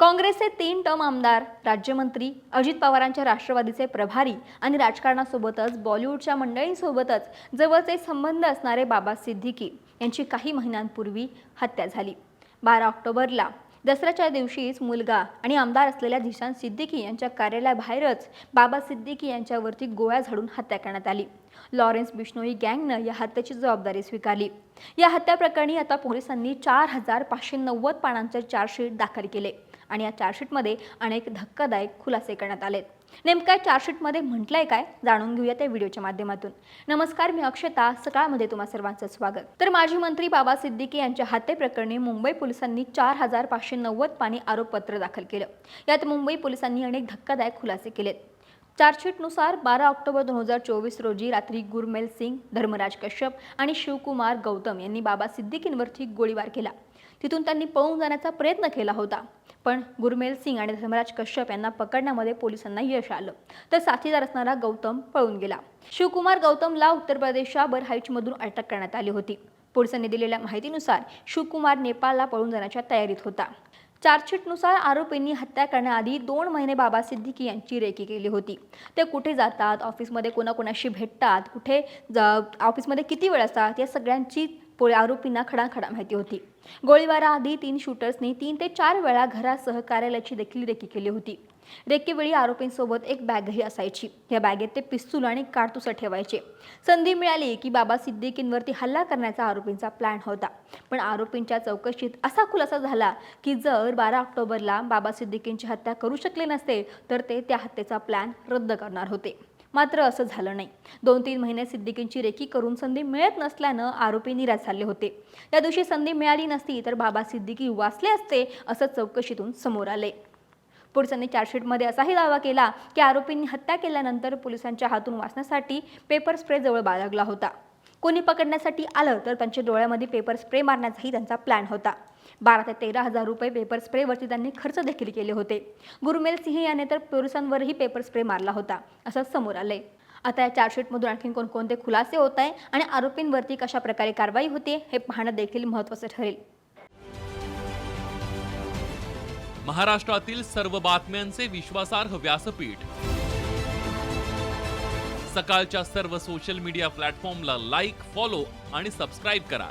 काँग्रेसचे तीन टर्म आमदार राज्यमंत्री अजित पवारांच्या राष्ट्रवादीचे प्रभारी आणि राजकारणासोबतच बॉलिवूडच्या मंडळींसोबतच जवळचे संबंध असणारे बाबा सिद्दीकी यांची काही महिन्यांपूर्वी हत्या झाली. बारा ऑक्टोबरला दसऱ्याच्या दिवशीच मुलगा आणि आमदार असलेल्या झिशान सिद्दीकी यांच्या कार्यालयाबाहेरच बाबा सिद्दीकी यांच्यावरती गोळ्या झाडून हत्या करण्यात आली. लॉरेन्स बिश्नोई गँगनं या हत्येची जबाबदारी स्वीकारली. या हत्या प्रकरणी आता पोलिसांनी चार हजार पाचशे नव्वद पानांचे चार्जशीट दाखल केले. आणि या चार्जशीटमध्ये अनेक धक्कादायक खुलासे करण्यात आलेत. नेमका चार्जशीटमध्ये म्हटलंय काय? जाणून घेऊया त्या व्हिडिओच्या माध्यमातून. नमस्कार मी अक्षता. सकाळमध्ये तुम्हा सर्वांचं स्वागत. तर माजी मंत्री बाबा सिद्दीकी यांच्या हत्येप्रकरणी मुंबई पोलिसांनी चार हजार पाचशे नव्वद पाणी आरोपपत्र दाखल केलं. यात मुंबई पोलिसांनी अनेक धक्कादायक खुलासे केलेत. चार्जशीटनुसार बारा ऑक्टोबर दोन हजार चोवीस रोजी रात्री गुरमेल सिंग धर्मराज कश्यप आणि शिवकुमार गौतम यांनी बाबा सिद्दीकींवरती गोळीबार केला. तिथून त्यांनी पळून जाण्याचा प्रयत्न केला होता. पण गुरमेल सिंग आणि धर्मराज कश्यप यांना पकडण्यामध्ये पोलिसांना यश आलं. तर साथीदार असणारा गौतम पळून गेला. शिवकुमार गौतमला उत्तर प्रदेशच्या बरहाईचमधून अटक करण्यात आली होती. पोलिसांनी दिलेल्या माहितीनुसार शिवकुमार नेपाळला पळून जाण्याच्या तयारीत होता. चार्जशीटनुसार आरोपींनी हत्या करण्याआधी दोन महिने बाबा सिद्दीकी यांची रेकी केली होती. ते कुठे जातात ऑफिसमध्ये कोणाकोणाशी भेटतात कुठे ऑफिसमध्ये किती वेळ असतात या सगळ्यांची पुढे आरोपींना खडाखडा माहिती होती. गोळीबाराआधी तीन शूटर्सनी तीन ते चार वेळा घरासह कार्यालयाची देखील रेकी केली होती. रेकीवेळी आरोपींसोबत एक बॅगही असायची. या बॅगेत ते पिस्तूल आणि काडतुसं ठेवायचे. संधी मिळाली की बाबा सिद्दीकींवरती हल्ला करण्याचा आरोपींचा प्लॅन होता. पण आरोपींच्या चौकशीत असा खुलासा झाला की जर बारा ऑक्टोबरला बाबा सिद्दीकींची हत्या करू शकले नसते तर ते त्या हत्येचा प्लॅन रद्द करणार होते. मात्र असं झालं नाही. दोन तीन महिने सिद्दीकींची रेखी करून संधी मिळत नसल्यानं आरोपी निराश झाले होते. त्या दिवशी संधी मिळाली नसती तर बाबा सिद्दीकी वाचले असते असं चौकशीतून समोर आले. पोलिसांनी चार्जशीटमध्ये असाही दावा केला की आरोपींनी हत्या केल्यानंतर पोलिसांच्या हातून वाचण्यासाठी पेपर स्प्रे जवळ बाळगला होता. कोणी पकडण्यासाठी आलं तर त्यांच्या डोळ्यामध्ये पेपर स्प्रे मारण्याचाही त्यांचा प्लॅन होता. बारा ते तेरा हजार रुपये पेपर स्प्रेवरती त्यांनी खर्च देखील केले होते. गुरुमेल सिंह याने तर पोलिसांवरही पेपर स्प्रे मारला होता असं समोर आलंय. आता या चार्जशीटमधून आणखी कोणकोणते खुलासे होत आहे आणि आरोपींवरती कशा प्रकारे कारवाई होते हे पाहणं देखील महत्वाचं ठरेल. महाराष्ट्रातील सर्व बातम्यांचे विश्वासार्ह व्यासपीठ. सकाळच्या सर्व सोशल मीडिया प्लॅटफॉर्मला लाईक फॉलो आणि सबस्क्राईब करा.